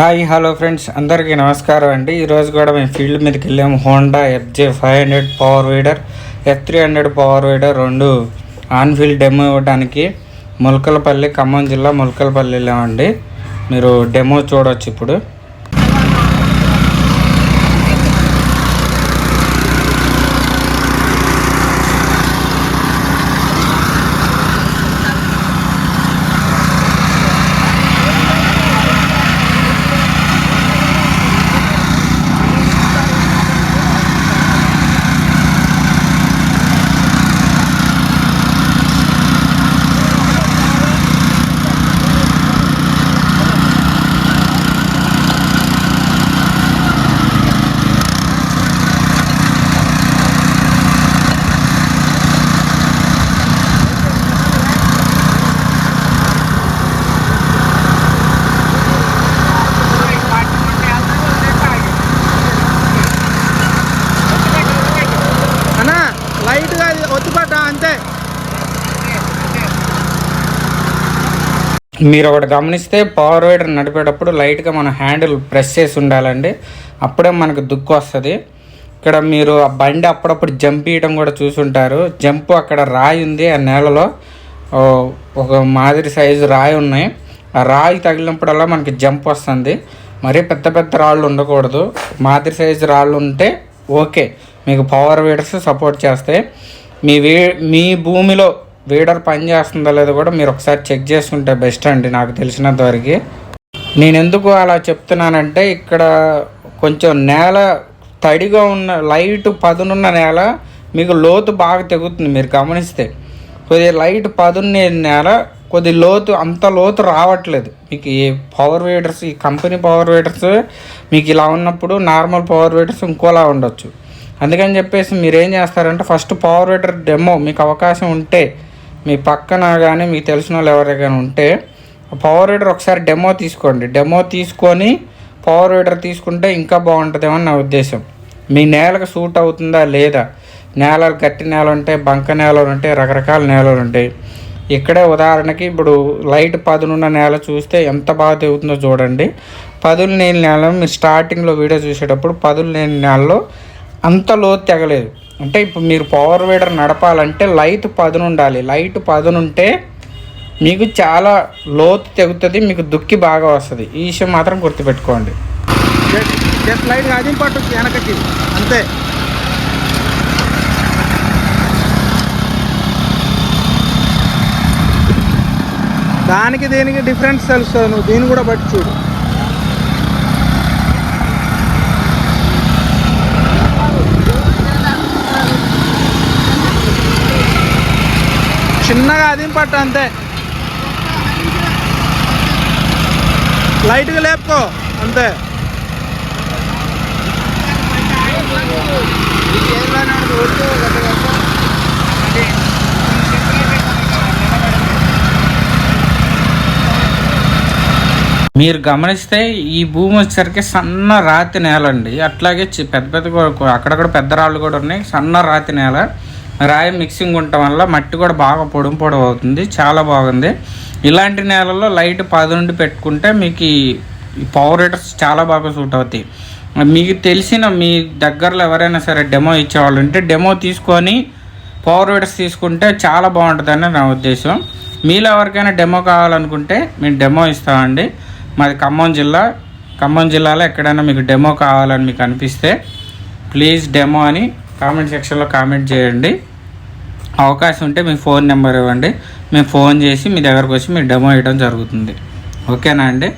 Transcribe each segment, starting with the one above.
Hi hello friends. అందరికీ నమస్కారం అండి. ఈరోజు కూడా మేము ఫీల్డ్ మీదకి వెళ్ళాము. Honda F J five hundred power weeder F three hundred power weeder రెండు ఆన్ ఫీల్డ్ డెమో ఇవ్వడానికి ములకలపల్లి ఖమ్మం జిల్లా ములకలపల్లి వెళ్ళామండి మీరు డెమో చూడవచ్చు ఇప్పుడు అన్నా లైట్గా ఒత్తుపడ్డా అంతే. మీరు ఒకటి గమనిస్తే పవర్ వైడర్ నడిపేటప్పుడు లైట్గా మన హ్యాండిల్ ప్రెస్ చేసి ఉండాలండి. అప్పుడే మనకు దుక్కు వస్తుంది. ఇక్కడ మీరు ఆ బండి అప్పుడప్పుడు జంప్ ఇయడం కూడా చూసుంటారు. జంప్ అక్కడ రాయి ఉంది ఆ నేలలో. ఒక మాదిరి సైజు రాయి ఉన్నాయి. ఆ రాయి తగిలినప్పుడల్లా మనకి జంప్ వస్తుంది. మరీ పెద్ద పెద్ద రాళ్ళు ఉండకూడదు. మాదిరి సైజు రాళ్ళు ఉంటే ఓకే. మీకు పవర్ వీడర్స్ సపోర్ట్ చేస్తాయి. మీ వీ మీ భూమిలో వీడర్ పని చేస్తుందో లేదో కూడా మీరు ఒకసారి చెక్ చేసుకుంటే బెస్ట్ అండి నాకు తెలిసినంత వరకు నేను ఎందుకు అలా చెప్తున్నానంటే ఇక్కడ కొంచెం నేల తడిగా ఉన్న లైట్ పదునున్న నేల మీకు లోతు బాగా తెగుతుంది మీరు గమనిస్తే. కొద్దిగా లైట్ పదున్న నేల కొద్ది లోతు అంత లోతు రావట్లేదు. మీకు ఈ పవర్ వీడర్స్ ఈ కంపెనీ పవర్ వేడర్స్ మీకు ఇలా ఉన్నప్పుడు నార్మల్ పవర్ వేడర్స్ ఇంకోలా ఉండొచ్చు. అందుకని చెప్పేసి మీరు ఏం చేస్తారంటే ఫస్ట్ పవర్ వీడర్ డెమో మీకు అవకాశం ఉంటే మీ పక్కన కానీ మీకు తెలిసిన వాళ్ళు ఎవరికైనా ఉంటే పవర్ వీడర్ ఒకసారి డెమో తీసుకోండి. డెమో తీసుకొని పవర్ వీడర్ తీసుకుంటే ఇంకా బాగుంటుందేమో నా ఉద్దేశం. మీ నేలకు సూట్ అవుతుందా లేదా? నేలలు గట్టి నేలలు ఉంటాయి బంక నేలలు ఉంటాయి రకరకాల నేలలు ఉంటాయి. ఇక్కడే ఉదాహరణకి ఇప్పుడు లైట్ పదునున్న నేల చూస్తే ఎంత బాగా తెగుతుందో చూడండి. పదులు లేని నేల మీరు స్టార్టింగ్లో వీడియో చూసేటప్పుడు పదులు లేని నేలలో అంత లోతు తెగలేదు. అంటే ఇప్పుడు మీరు పవర్ వీడర్ నడపాలంటే లైట్ పదును ఉండాలి. లైట్ పదునుంటే మీకు చాలా లోతు తెగుతుంది మీకు దుక్కి బాగా వస్తుంది. ఈ విషయం మాత్రం గుర్తుపెట్టుకోండి. జస్ట్ జస్ట్ అది పట్టు వెనకకి. అంతే. దానికి దీనికి డిఫరెన్స్ తెలుస్తుంది నువ్వు దీన్ని కూడా బట్టి చూడు. చిన్నగా అది పట్టు అంతే. లైట్గా లేపుకో అంతే. మీరు గమనిస్తే ఈ భూమి వచ్చేసరికి సన్న రాతి నేల అండి అట్లాగే చి- పెద్ద పెద్ద కూడా- అక్కడక్కడ పెద్ద రాళ్ళు కూడా ఉన్నాయి. సన్న రాతి నేల. రాయి మిక్సింగ్ ఉండటం వల్ల మట్టి కూడా బాగా పొడుం పొడవు అవుతుంది చాలా బాగుంది. ఇలాంటి నేలలో లైట్ పదుండి పెట్టుకుంటే మీకు ఈ పవర్ రేటర్స్ చాలా బాగా సూట్ అవుతాయి. మీకు తెలిసిన మీ దగ్గరలో ఎవరైనా సరే డెమో ఇచ్చేవాళ్ళు ఉంటే డెమో తీసుకొని పవర్ రేటర్స్ తీసుకుంటే చాలా బాగుంటుందని నా ఉద్దేశం. మీలో ఎవరికైనా డెమో కావాలనుకుంటే మేము డెమో ఇస్తామండి. మాది ఖమ్మం జిల్లా. ఖమ్మం జిల్లాలో ఎక్కడైనా మీకు డెమో కావాలని మీకు అనిపిస్తే ప్లీజ్ డెమో అని కామెంట్ సెక్షన్లో కామెంట్ చేయండి. అవకాశం ఉంటే మీ ఫోన్ నెంబర్ ఇవ్వండి. మేము ఫోన్ చేసి మీ దగ్గరకు వచ్చి మీరు డెమో ఇవ్వడం జరుగుతుంది. ఓకేనా అండి?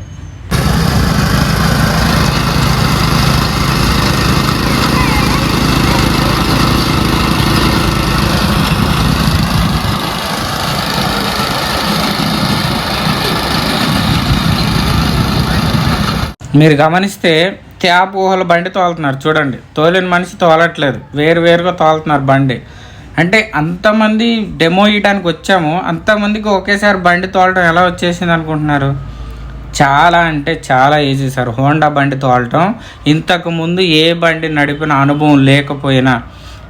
మీరు గమనిస్తే క్యాబ్ ఊహల బండి తోలుతున్నారు. చూడండి. తోలిన మనిషి తోలట్లేదు. వేరు వేరుగా తోలుతున్నారు బండి. అంటే అంతమంది డెమో ఇవ్వడానికి వచ్చాము. అంతమందికి ఒకేసారి బండి తోలటం ఎలా వచ్చేసింది అనుకుంటున్నారు? చాలా అంటే చాలా ఈజీ సార్. హోండా బండి తోలటం. ఇంతకు ముందు ఏ బండి నడిపిన అనుభవం లేకపోయినా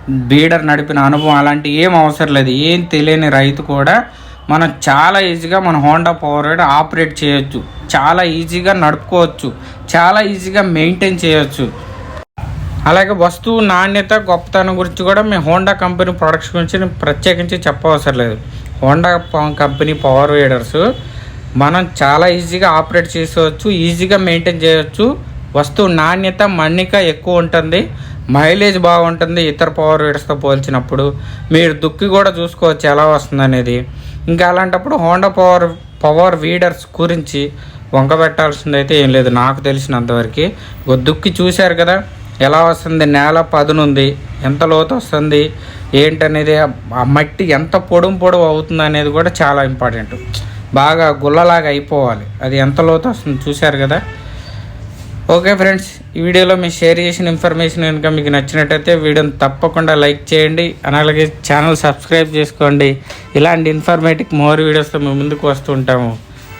బీడర్ నడిపిన అనుభవం అలాంటి ఏం అవసరం లేదు. ఏం తెలియని రైతు కూడా మనం చాలా ఈజీగా మన హోండా పవర్ ఆపరేట్ చేయొచ్చు. చాలా ఈజీగా నడుపుకోవచ్చు. చాలా ఈజీగా మెయింటైన్ చేయొచ్చు. అలాగే వస్తువు నాణ్యత గొప్పతనం గురించి కూడా మేము హోండా కంపెనీ ప్రొడక్ట్స్ గురించి నేను ప్రత్యేకించి చెప్పవసరం లేదు. హోండా ప- కంపెనీ పవర్ వీడర్స్ మనం చాలా ఈజీగా ఆపరేట్ చేసుకోవచ్చు ఈజీగా మెయింటైన్ చేయవచ్చు. వస్తువు నాణ్యత మన్నిక ఎక్కువ ఉంటుంది మైలేజ్ బాగుంటుంది ఇతర పవర్ వీడర్స్తో పోల్చినప్పుడు. మీరు దుక్కి కూడా చూసుకోవచ్చు ఎలా వస్తుంది అనేది. ఇంకా అలాంటప్పుడు హోండా పవర్ పవర్ వీడర్స్ గురించి వంగపెట్టాల్సింది అయితే ఏం లేదు. నాకు తెలిసినంతవరకు. దుక్కి చూశారు కదా ఎలా వస్తుంది? నేల పదునుంది. ఎంత లోతు వస్తుంది? ఏంటనేది? ఆ మట్టి ఎంత పొడుము పొడవు అవుతుంది అనేది కూడా చాలా ఇంపార్టెంట్. బాగా గుల్లలాగా అయిపోవాలి. అది ఎంత లోతు వస్తుంది చూశారు కదా? ఓకే ఫ్రెండ్స్ ఈ వీడియోలో మీరు షేర్ చేసిన ఇన్ఫర్మేషన్ కనుక మీకు నచ్చినట్టయితే వీడియోని తప్పకుండా లైక్ చేయండి. అలాగే ఛానల్ సబ్స్క్రైబ్ చేసుకోండి. ఇలాంటి ఇన్ఫర్మేటివ్ మోర్ వీడియోస్తో మేము ముందుకు వస్తూ ఉంటాము.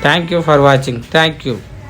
Thank you for watching. Thank you.